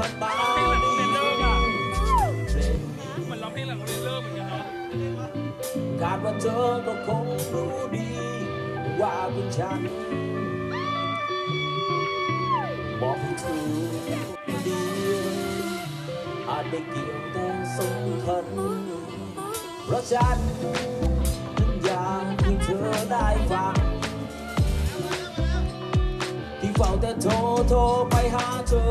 ผ่านมาพันเลิเหมือนร้องเพลงหลังโรงเรียนเลิกเหมือนกันเนาะคาดว่าเธอก็คงรู้ดี ว่าเป็นฉันบอกให้เธอดีอาจไม่เกี่ยวแต่สำคัญเพราะฉันนั้อยากให้เธอได้ฟังที่เฝ้าแต่โทรโทรไปหาเธอ